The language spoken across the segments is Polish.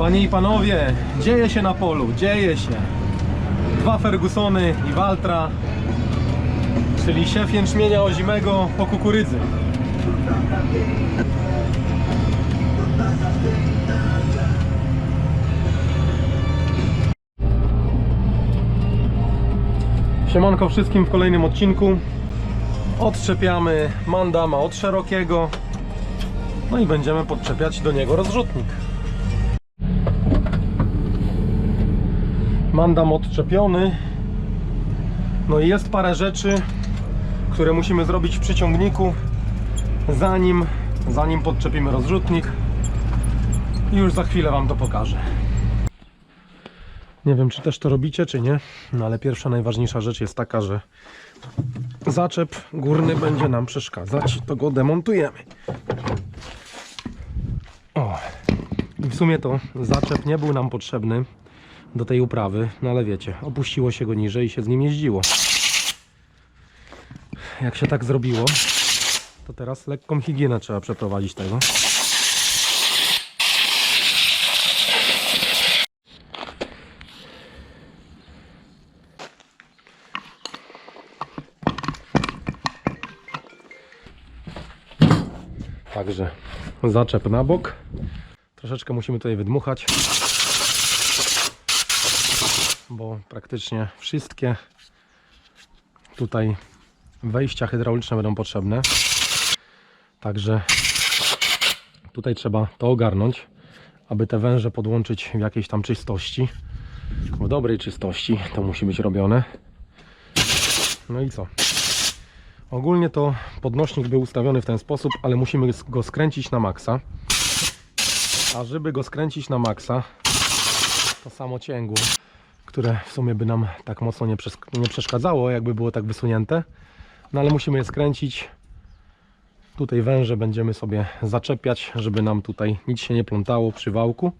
Panie i panowie, dzieje się na polu, dzieje się. Dwa Fergusony i Waltra, czyli siew jęczmienia ozimego po kukurydzy. Siemanko wszystkim w kolejnym odcinku. Odczepiamy mandama od szerokiego. No i będziemy podczepiać do niego rozrzutnik. Mandam odczepiony. No i jest parę rzeczy, które musimy zrobić w przyciągniku, zanim, zanim podczepimy rozrzutnik. I już za chwilę Wam to pokażę. Nie wiem, czy też to robicie, czy nie, no ale pierwsza, najważniejsza rzecz jest taka, że zaczep górny będzie nam przeszkadzać, to go demontujemy. O. I w sumie to zaczep nie był nam potrzebny do tej uprawy, no ale wiecie, opuściło się go niżej i się z nim jeździło. Jak się tak zrobiło, to teraz lekką higienę trzeba przeprowadzić tego. Także zaczep na bok. Troszeczkę musimy tutaj wydmuchać, bo praktycznie wszystkie tutaj wejścia hydrauliczne będą potrzebne. Także tutaj trzeba to ogarnąć, aby te węże podłączyć w jakiejś tam czystości. W dobrej czystości to musi być robione. No i co? Ogólnie to podnośnik był ustawiony w ten sposób, ale musimy go skręcić na maksa. A żeby go skręcić na maksa, to samo cięgło, które w sumie by nam tak mocno nie, nie przeszkadzało, jakby było tak wysunięte. No ale musimy je skręcić. Tutaj węże będziemy sobie zaczepiać, żeby nam tutaj nic się nie plątało przy wałku.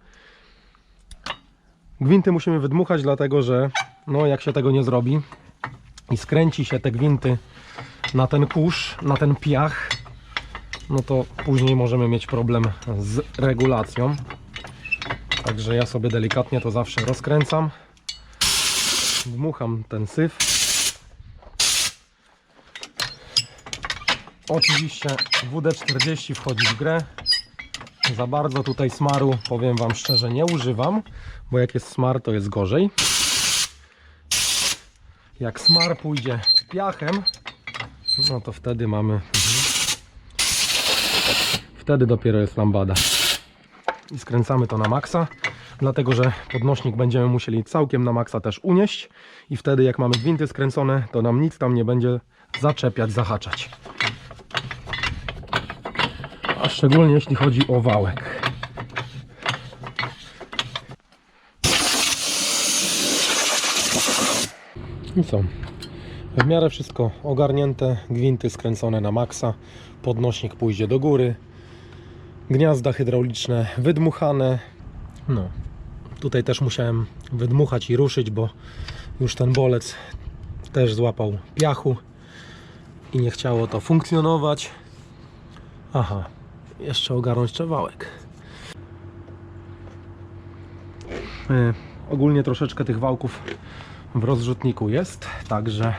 Gwinty musimy wydmuchać, dlatego że no jak się tego nie zrobi i skręci się te gwinty na ten kurz, na ten piach, no to później możemy mieć problem z regulacją. Także ja sobie delikatnie to zawsze rozkręcam. Dmucham ten syf. Oczywiście WD-40 wchodzi w grę. Za bardzo tutaj smaru, powiem Wam szczerze, nie używam, bo jak jest smar, to jest gorzej. Jak smar pójdzie piachem, no to wtedy mamy. Wtedy dopiero jest lambada. I skręcamy to na maksa, dlatego że podnośnik będziemy musieli całkiem na maksa też unieść. I wtedy, jak mamy gwinty skręcone, to nam nic tam nie będzie zaczepiać, zahaczać. A szczególnie jeśli chodzi o wałek. I co? W miarę wszystko ogarnięte, gwinty skręcone na maksa, podnośnik pójdzie do góry, gniazda hydrauliczne wydmuchane. No, tutaj też musiałem wydmuchać i ruszyć, bo już ten bolec też złapał piachu i nie chciało to funkcjonować. Aha, jeszcze ogarnąć czewałek. Yy, ogólnie troszeczkę tych wałków w rozrzutniku jest, także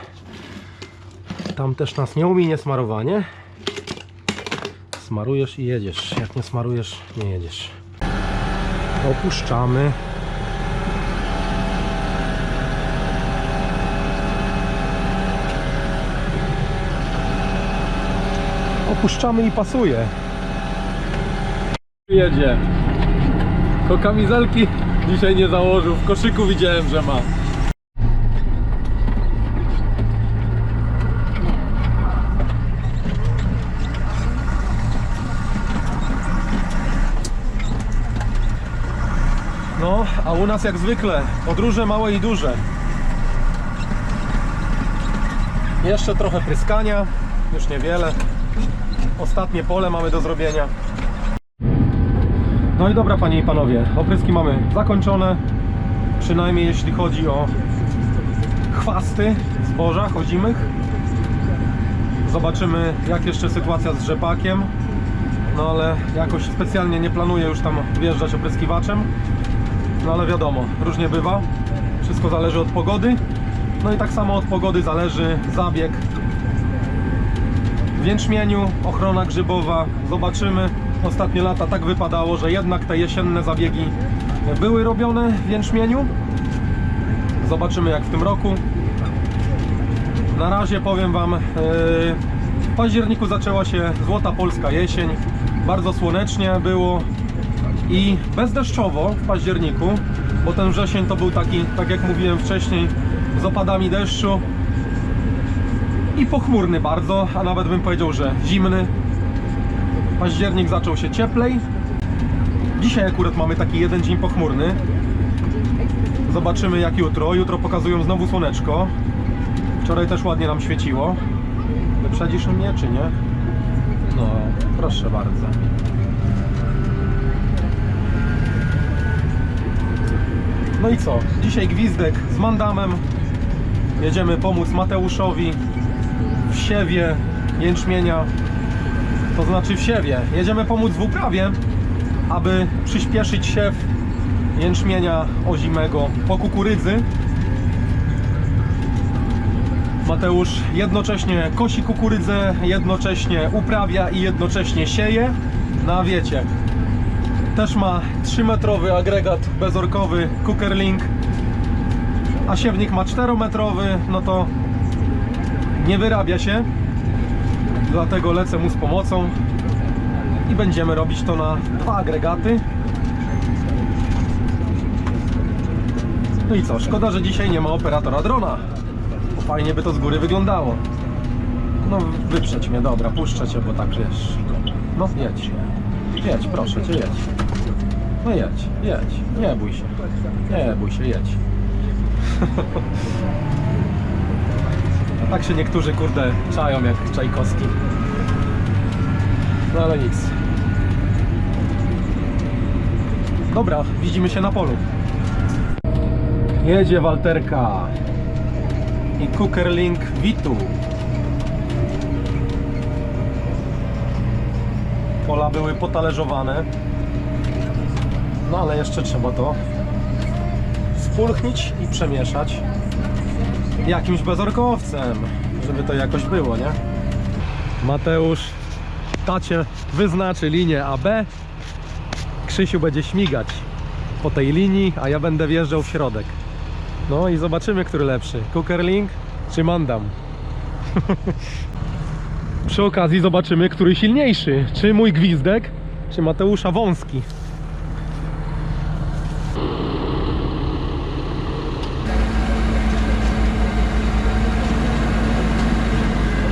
tam też nas nie uminie smarowanie. Smarujesz i jedziesz. Jak nie smarujesz, nie jedziesz. Opuszczamy. Opuszczamy i pasuje. Jedzie. To kamizelki dzisiaj nie założył. W koszyku widziałem, że ma. No, a u nas jak zwykle podróże małe i duże. Jeszcze trochę pryskania, już niewiele. Ostatnie pole mamy do zrobienia. No i dobra, panie i panowie, opryski mamy zakończone. Przynajmniej jeśli chodzi o chwasty zboża chodzimych. Zobaczymy, jak jeszcze sytuacja z rzepakiem. No ale jakoś specjalnie nie planuję już tam wjeżdżać opryskiwaczem. no ale wiadomo, różnie bywa. Wszystko zależy od pogody. No i tak samo od pogody zależy zabieg w jęczmieniu, ochrona grzybowa. Zobaczymy. Ostatnie lata tak wypadało, że jednak te jesienne zabiegi były robione w jęczmieniu. Zobaczymy jak w tym roku. Na razie powiem Wam, yy, w październiku zaczęła się złota polska jesień. Bardzo słonecznie było i bezdeszczowo w październiku, bo ten wrzesień to był taki, tak jak mówiłem wcześniej, z opadami deszczu i pochmurny bardzo, a nawet bym powiedział, że zimny. Październik zaczął się cieplej. Dzisiaj akurat mamy taki jeden dzień pochmurny. Zobaczymy jak jutro. Jutro pokazują znowu słoneczko. Wczoraj też ładnie nam świeciło. Wyprzedzisz mnie czy nie? No, proszę bardzo. No i co? Dzisiaj gwizdek z mandamem. Jedziemy pomóc Mateuszowi w siewie jęczmienia. To znaczy w siewie. Jedziemy pomóc w uprawie, aby przyspieszyć siew jęczmienia ozimego po kukurydzy. Mateusz jednocześnie kosi kukurydzę, jednocześnie uprawia i jednocześnie sieje. Na wiecie, też ma 3-metrowy agregat bezorkowy Cookerlink, a siewnik ma 4-metrowy, no to nie wyrabia się. Dlatego lecę mu z pomocą i będziemy robić to na dwa agregaty. No i co, szkoda, że dzisiaj nie ma operatora drona. Bo fajnie by to z góry wyglądało. No wyprzeć mnie, dobra, puszczę cię, bo tak wiesz. No jedź. Jedź, proszę cię, jedź. No jedź, jedź. Nie bój się. Nie bój się, jedź. Tak się niektórzy, kurde, czają jak Czajkowski. No ale nic. Dobra, widzimy się na polu. Jedzie Walterka i Cookerlink Vitu. Pola były potalerzowane. No ale jeszcze trzeba to spulchnić i przemieszać jakimś bezorkowcem, żeby to jakoś było, nie? Mateusz tacie wyznaczy linię AB. Krzysiu będzie śmigać po tej linii, a ja będę wjeżdżał w środek. No i zobaczymy, który lepszy. Cookerlink czy Mandam? Przy okazji zobaczymy, który silniejszy. Czy mój gwizdek, czy Mateusza Wąski.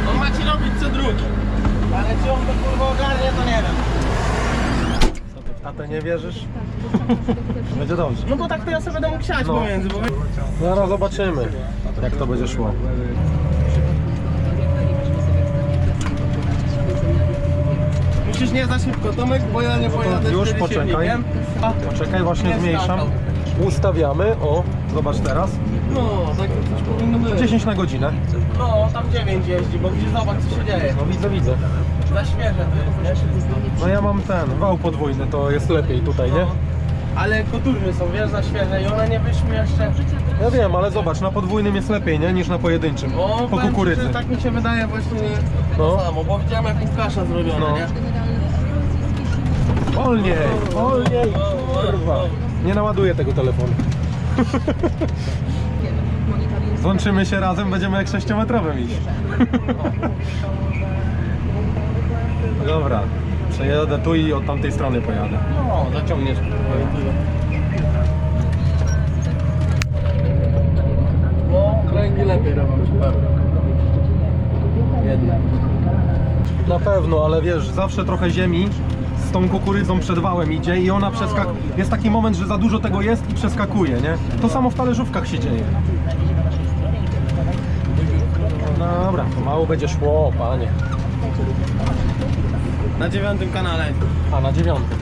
On ma ci robić co drugi. Ale czy on to kurwa ogarnie, to nie wiem. Co ty w tatę nie wierzysz? Będzie dobrze. No bo tak to ja sobie będę mógł siać No. pomiędzy, bo Zaraz zobaczymy, jak to będzie szło. musisz nie za szybko Tomek, bo ja nie pojadę już poczekaj. A, Poczekaj, właśnie Nie zmniejszam. Ustawiamy, o, zobacz teraz. No, tak coś powinno być. 10 na godzinę. No, tam 9 jeździ, bo widzisz, zobacz co się dzieje. No widzę, widzę. Za świeże to jest, nie? No ja mam ten, wał podwójny, to jest lepiej tutaj, nie? No. Ale koturny są, wiesz, za świeże i one nie wyszły jeszcze. Ja wiem, ale zobacz, na podwójnym jest lepiej, nie? Niż na pojedynczym. O, Po powiem ci, kukurydzy. że Tak mi się wydaje właśnie No. to samo, bo widziałem jak Łukasza zrobione, No. nie? Wolniej, wolniej, kurwa. Nie naładuję tego telefonu. Złączymy się razem, będziemy jak sześciometrowym iść. Dobra, przejadę tu i od tamtej strony pojadę. No, zaciągniesz. No, kręgi lepiej robią pewnie. Jednak. Na pewno, ale wiesz, zawsze trochę ziemi z tą kukurydzą przed wałem idzie i ona przeskakuje. Jest taki moment, że za dużo tego jest i przeskakuje, nie? To samo w talerzówkach się dzieje. Dobra, pomału będzie szło, panie. Na dziewiątym kanale. A na dziewiątym.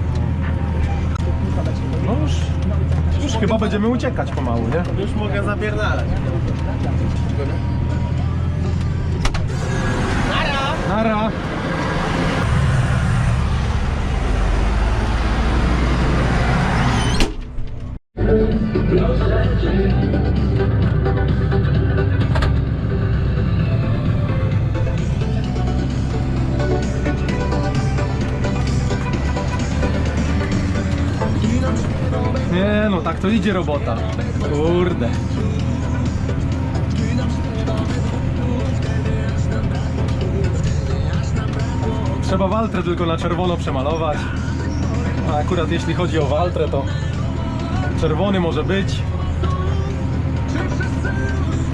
No już, już chyba będziemy uciekać pomału, nie? Już mogę zapierdalać. Nara! Nara! Nie no, tak to idzie robota. Kurde. Trzeba waltrę tylko na czerwono przemalować. A akurat jeśli chodzi o waltrę, to czerwony może być.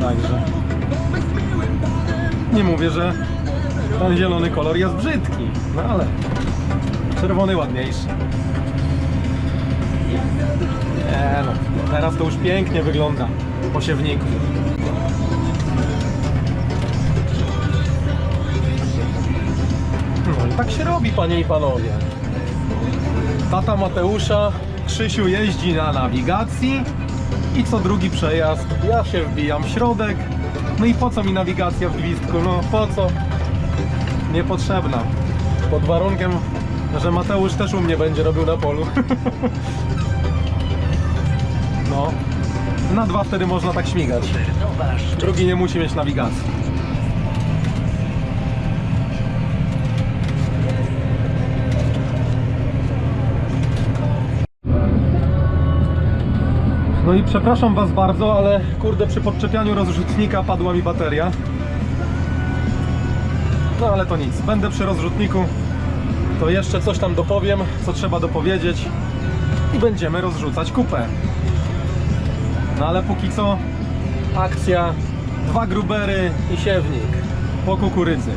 Także nie mówię, że ten zielony kolor jest brzydki, no ale czerwony ładniejszy. Nie no, teraz to już pięknie wygląda po siewniku. No i tak się robi, panie i panowie. Tata Mateusza, Krzysiu jeździ na nawigacji i co drugi przejazd ja się wbijam w środek. No i po co mi nawigacja w gwizdku? No po co? Niepotrzebna. Pod warunkiem, że Mateusz też u mnie będzie robił na polu. No. Na dwa wtedy można tak śmigać. Drugi nie musi mieć nawigacji. No i przepraszam Was bardzo, ale kurde przy podczepianiu rozrzutnika padła mi bateria. No ale to nic, będę przy rozrzutniku. To jeszcze coś tam dopowiem, co trzeba dopowiedzieć i będziemy rozrzucać kupę. No ale póki co akcja dwa grubery i siewnik po kukurydzy.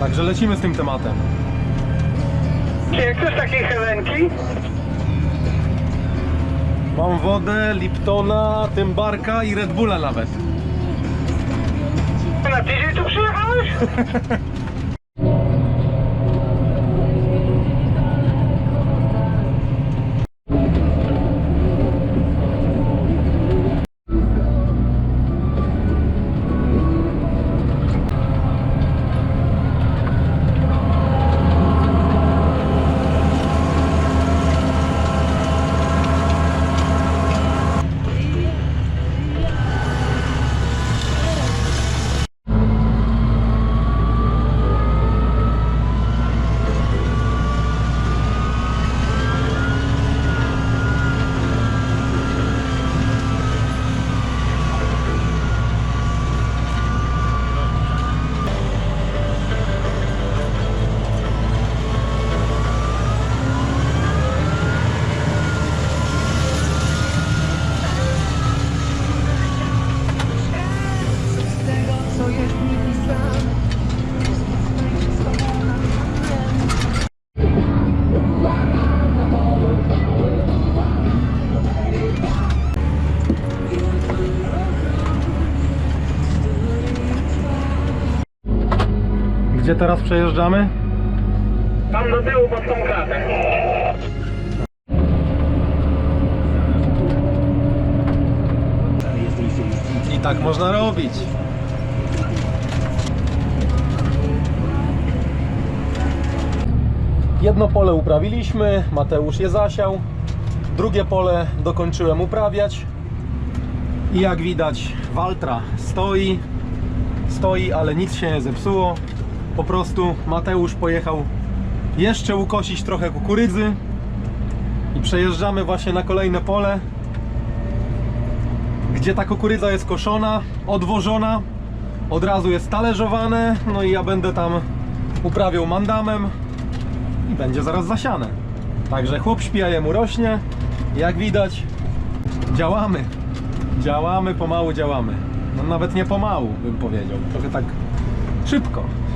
Także lecimy z tym tematem. Czy chcesz takiej helenki? Mam wodę, Liptona, Tymbarka i Red Bulla nawet. Na tydzień tu przyjechałeś? Gdzie teraz przejeżdżamy? Tam do tyłu pod tą klatę. I tak można robić. Jedno pole uprawiliśmy, Mateusz je zasiał. Drugie pole dokończyłem uprawiać. I jak widać, Waltra stoi. Stoi, ale nic się nie zepsuło. Po prostu Mateusz pojechał jeszcze ukosić trochę kukurydzy. I przejeżdżamy właśnie na kolejne pole gdzie ta kukurydza jest koszona, odwożona, od razu jest talerzowane, no i ja będę tam uprawiał mandamem i będzie zaraz zasiane. Także chłop śpi, a jemu rośnie. Jak widać, działamy. Działamy, pomału działamy. No nawet nie pomału, bym powiedział. Trochę tak szybko.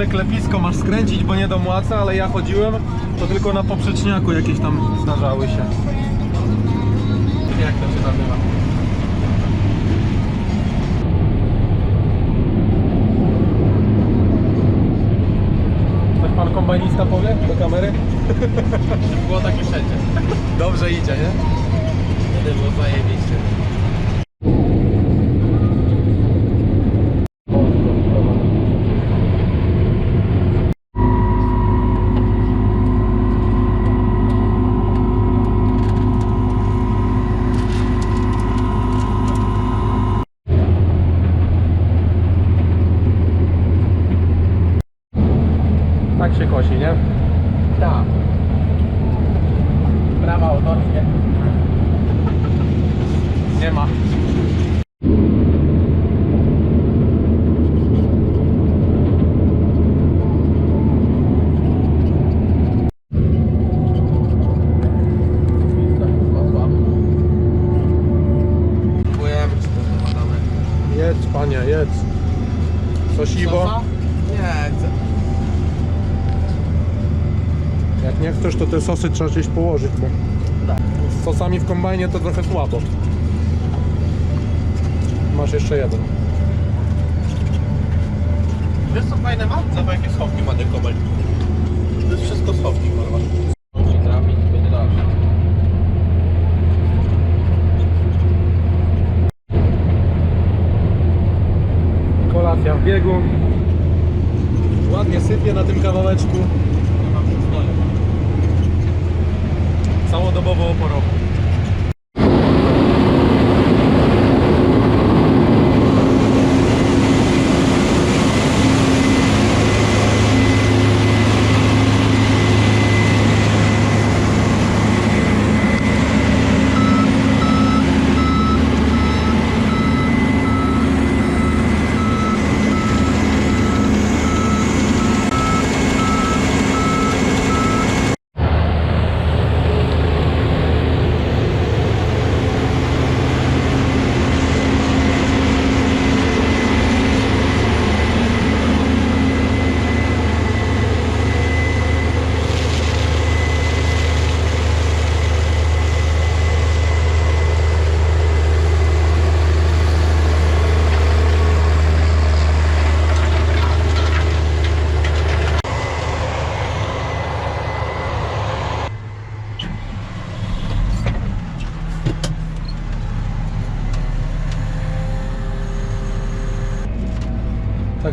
że klepisko masz skręcić, bo nie domłaca, ale ja chodziłem, to tylko na poprzeczniaku jakieś tam zdarzały się. Jak to się nazywa? Coś pan kombajnista powie do kamery? Żeby było takie wszędzie. Dobrze idzie, nie? Wtedy było zajebiście. Tak się kosi, nie? Tak. Prawa autorskie. Nie ma. Próbujemy, czy to chyba dobre. Jedz, panie, jedz. Nie, chcę. Jak nie chcesz, to te sosy trzeba gdzieś położyć, bo Tak. z sosami w kombajnie to trochę słabo. Masz jeszcze jeden. Wiesz co fajne ma? Zobacz jakie schowki ma ten kobel. To jest wszystko schowki, kurwa. Musi trafić, będzie dobrze. Kolacja w biegu. Ładnie sypie na tym kawałeczku. Całodobowo oporowo.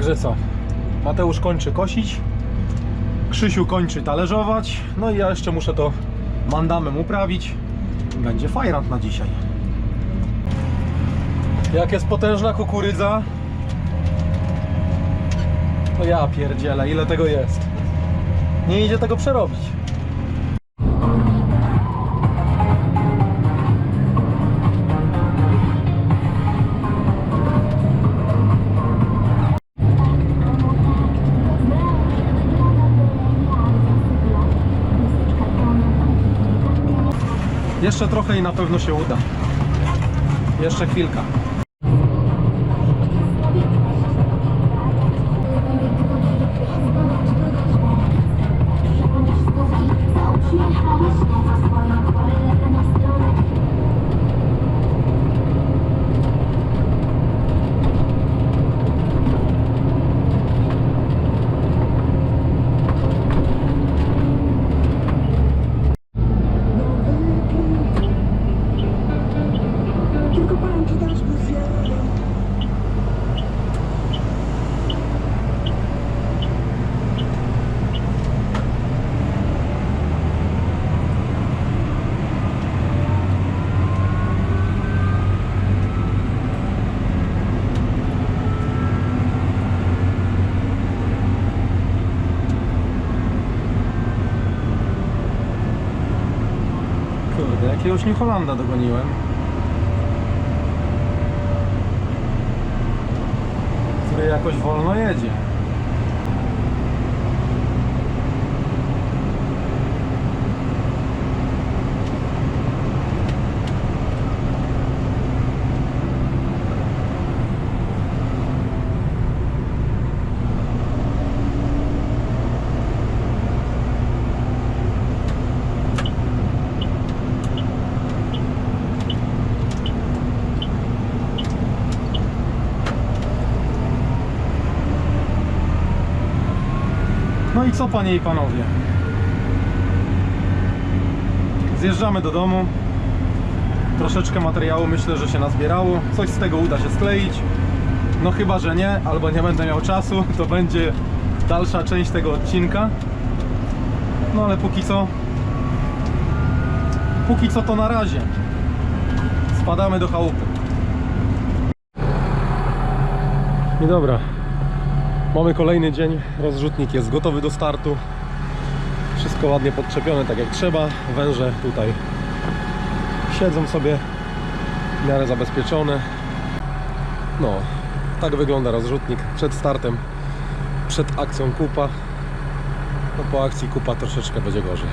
Także co? Mateusz kończy kosić. Krzysiu kończy talerzować. No i ja jeszcze muszę to mandamem uprawić. Będzie fajrant na dzisiaj. Jak jest potężna kukurydza, to ja pierdzielę, ile tego jest. Nie idzie tego przerobić. Jeszcze trochę i na pewno się uda. Jeszcze chwilka. Jakiegoś New Hollanda dogoniłem. Który jakoś wolno jedzie. No i co panie i panowie? Zjeżdżamy do domu. Troszeczkę materiału myślę, że się nazbierało. Coś z tego uda się skleić. No chyba, że nie, albo nie będę miał czasu, to będzie dalsza część tego odcinka. No ale póki co Póki co to na razie Spadamy do chałupy I dobra Mamy kolejny dzień Rozrzutnik jest gotowy do startu Wszystko ładnie podczepione tak jak trzeba Węże tutaj Siedzą sobie W miarę zabezpieczone No Tak wygląda rozrzutnik przed startem Przed akcją kupa no po akcji kupa troszeczkę będzie gorzej.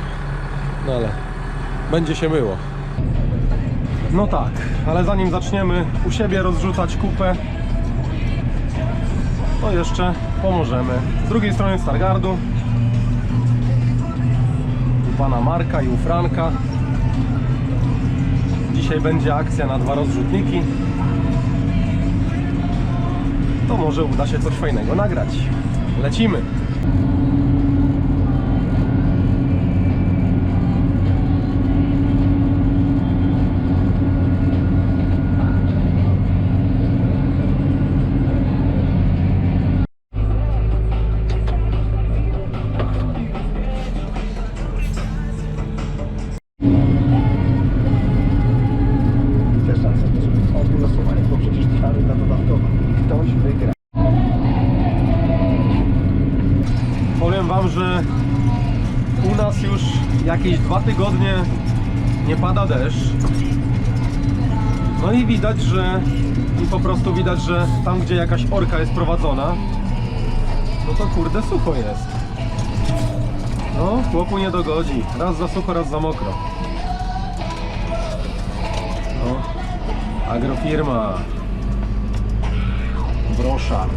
No ale będzie się myło. No tak, ale zanim zaczniemy u siebie rozrzucać kupę, to jeszcze pomożemy. Z drugiej strony Stargardu. U pana Marka i u Franka. Dzisiaj będzie akcja na dwa rozrzutniki. To może uda się coś fajnego nagrać. Lecimy! Dwa tygodnie nie pada deszcz. No i widać, że i po prostu widać, że tam gdzie jakaś orka jest prowadzona, no to kurde sucho jest. No, chłopu nie dogodzi. Raz za sucho, raz za mokro. No, agrofirma. Broszard.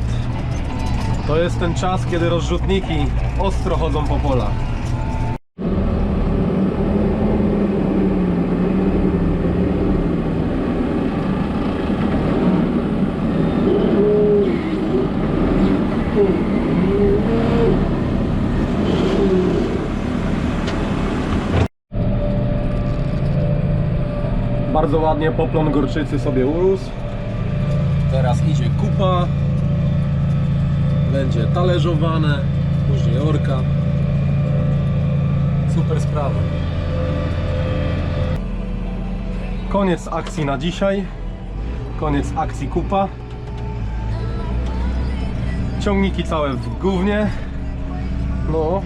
To jest ten czas, kiedy rozrzutniki ostro chodzą po polach. Bardzo ładnie poplon gorczycy sobie urósł. Teraz idzie kupa będzie talerzowane, później orka. Super sprawa. Koniec akcji na dzisiaj. Koniec akcji kupa. Ciągniki całe w gównie. No.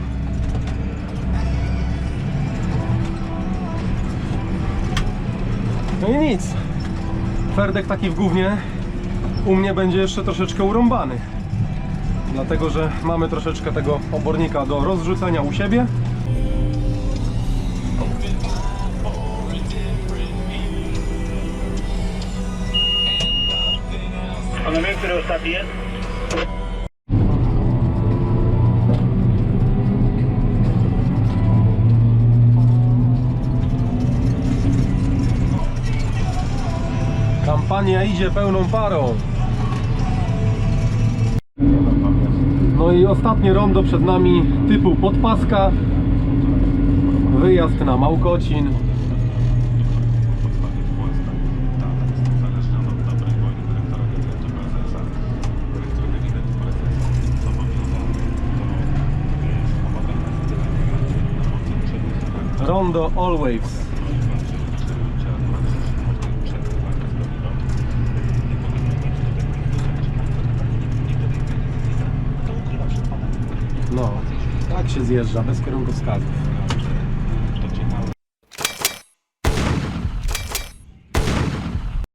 No i nic. Ferdek taki w gównie. U mnie będzie jeszcze troszeczkę urąbany dlatego że mamy troszeczkę tego obornika do rozrzucenia u siebie. Panowie, który ostatni jest? Kampania idzie pełną parą. No i ostatnie rondo przed nami typu podpaska. Wyjazd na Małkocin. Rondo All Waves. No, tak się zjeżdża, bez kierunkowskazów.